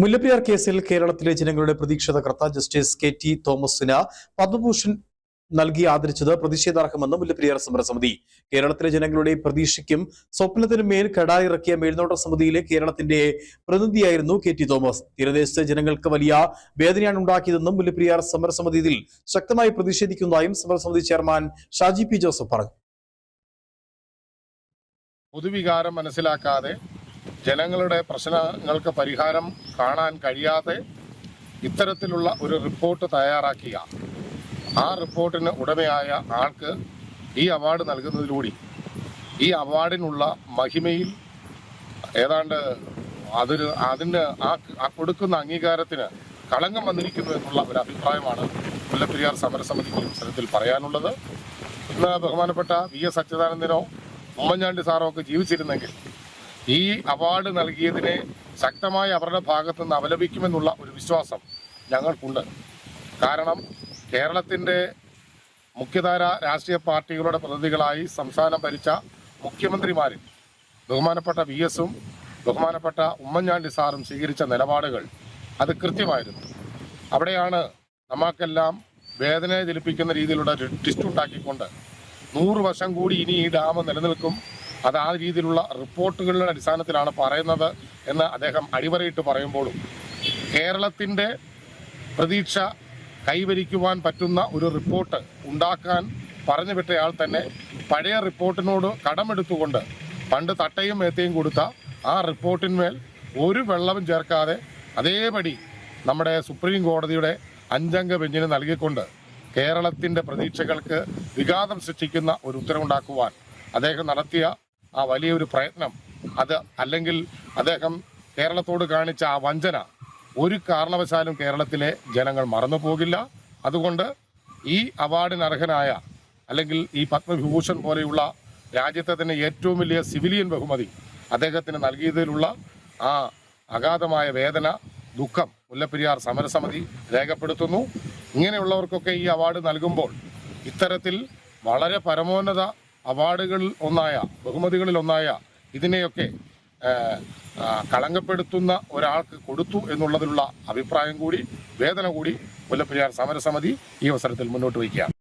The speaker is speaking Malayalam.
മുല്ലപ്പെരിയാർ കേസിൽ കേരളത്തിലെ ജനങ്ങളുടെ പ്രതീക്ഷ തകർത്ത ജസ്റ്റിസ് കെ ടി തോമസിന് പത്മഭൂഷൺ നൽകി ആദരിച്ചത് പ്രതിഷേധാർഹമെന്ന് മുല്ലപ്പെരിയാർ സമരസമിതി. കേരളത്തിലെ ജനങ്ങളുടെ പ്രതീക്ഷയ്ക്കും സ്വപ്നത്തിനും മേൽ കടായിറക്കിയ മേൽനോട്ട സമിതിയിലെ കേരളത്തിന്റെ പ്രതിനിധിയായിരുന്നു കെ ടി തോമസ്. തീരദേശത്തെ ജനങ്ങൾക്ക് വലിയ വേദനയാണ് ഉണ്ടാക്കിയതെന്നും മുല്ലപ്പെരിയാർ സമരസമിതി ഇതിൽ ശക്തമായി പ്രതിഷേധിക്കുന്നതായും സമരസമിതി ചെയർമാൻ ഷാജി പി ജോസഫ് പറഞ്ഞു. പൊതുവികാരം മനസ്സിലാക്കാതെ ജനങ്ങളുടെ പ്രശ്നങ്ങൾക്ക് പരിഹാരം കാണാൻ കഴിയാതെ ഇത്തരത്തിലുള്ള ഒരു റിപ്പോർട്ട് തയ്യാറാക്കിയ ആ റിപ്പോർട്ടിന് ഉടമയായ ആൾക്ക് ഈ അവാർഡ് നൽകുന്നതിലൂടെ ഈ അവാർഡിനുള്ള മഹിമയിൽ ഏതാണ്ട് അതൊരു അതിന് ആ കൊടുക്കുന്ന അംഗീകാരത്തിന് കളങ്കം വന്നിരിക്കുന്നു എന്നുള്ള ഒരു അഭിപ്രായമാണ് മുല്ലപ്പെരിയാർ സമരസമിതി സ്ഥലത്തിൽ പറയാനുള്ളത്. ഇന്ന് ബഹുമാനപ്പെട്ട വി എസ് അച്യുതാനന്ദനോ ഉമ്മൻചാണ്ടി സാറോ ഒക്കെ ജീവിച്ചിരുന്നെങ്കിൽ ഈ അവാർഡ് നൽകിയതിനെ ശക്തമായി അവരുടെ ഭാഗത്തു നിന്ന് അപലപിക്കുമെന്നുള്ള ഒരു വിശ്വാസം ഞങ്ങൾക്കുണ്ട്. കാരണം കേരളത്തിന്റെ മുഖ്യധാര രാഷ്ട്രീയ പാർട്ടികളുടെ പ്രതിനിധികളായി സംസ്ഥാനം ഭരിച്ച മുഖ്യമന്ത്രിമാരിൽ ബഹുമാനപ്പെട്ട വി എസും ബഹുമാനപ്പെട്ട ഉമ്മൻചാണ്ടി സാറും സ്വീകരിച്ച നിലപാടുകൾ അത് കൃത്യമായിരുന്നു. അവിടെയാണ് നമുക്കെല്ലാം വേദനയെ ജലിപ്പിക്കുന്ന രീതിയിലുള്ള ഒരു ട്വിസ്റ്റ് ഉണ്ടാക്കിക്കൊണ്ട് നൂറ് വർഷം കൂടി ഇനി ഈ ഡാം നിലനിൽക്കും അത് ആ രീതിയിലുള്ള റിപ്പോർട്ടുകളുടെ അടിസ്ഥാനത്തിലാണ് പറയുന്നത് എന്ന് അദ്ദേഹം അടിവരയിട്ട് പറയുമ്പോഴും കേരളത്തിന്റെ പ്രതീക്ഷ കൈവരിക്കുവാൻ പറ്റുന്ന ഒരു റിപ്പോർട്ട് ഉണ്ടാക്കാൻ പറഞ്ഞു വിട്ടയാൾ തന്നെ പഴയ റിപ്പോർട്ടിനോട് കടമെടുത്തുകൊണ്ട് പണ്ട് തട്ടയും മേത്തയും കൊടുത്ത ആ റിപ്പോർട്ടിന്മേൽ ഒരു വെള്ളവും ചേർക്കാതെ അതേപടി നമ്മുടെ സുപ്രീം കോടതിയുടെ അഞ്ചംഗ ബെഞ്ചിന് നൽകിക്കൊണ്ട് കേരളത്തിന്റെ പ്രതീക്ഷകൾക്ക് വിഘാതം സൃഷ്ടിക്കുന്ന ഒരു ഉത്തരവുണ്ടാക്കുവാൻ അദ്ദേഹം നടത്തിയ ആ വലിയൊരു പ്രയത്നം. അത് അല്ലെങ്കിൽ അദ്ദേഹം കേരളത്തോട് കാണിച്ച ആ വഞ്ചന ഒരു കാരണവശാലും കേരളത്തിലെ ജനങ്ങൾ മറന്നു പോകില്ല അതുകൊണ്ട് ഈ അവാർഡിന് അർഹനായ അല്ലെങ്കിൽ ഈ പത്മവിഭൂഷൺ പോലെയുള്ള രാജ്യത്തെ തന്നെ ഏറ്റവും വലിയ സിവിലിയൻ ബഹുമതി അദ്ദേഹത്തിന് നൽകിയതിലുള്ള ആ അഗാധമായ വേദന ദുഃഖം മുല്ലപ്പെരിയാർ സമരസമിതി രേഖപ്പെടുത്തുന്നു. ഇങ്ങനെയുള്ളവർക്കൊക്കെ ഈ അവാർഡ് നൽകുമ്പോൾ ഇത്തരത്തിൽ വളരെ പരമോന്നത അവാർഡുകളിൽ ഒന്നായ ബഹുമതികളിൽ ഒന്നായ ഇതിനെയൊക്കെ കളങ്കപ്പെടുത്തുന്ന ഒരാൾക്ക് കൊടുത്തു എന്നുള്ളതിലുള്ള അഭിപ്രായം കൂടി വേദന കൂടി മുല്ലപ്പെരിയാർ സമരസമിതി ഈ അവസരത്തിൽ മുന്നോട്ട് വയ്ക്കുകയാണ്.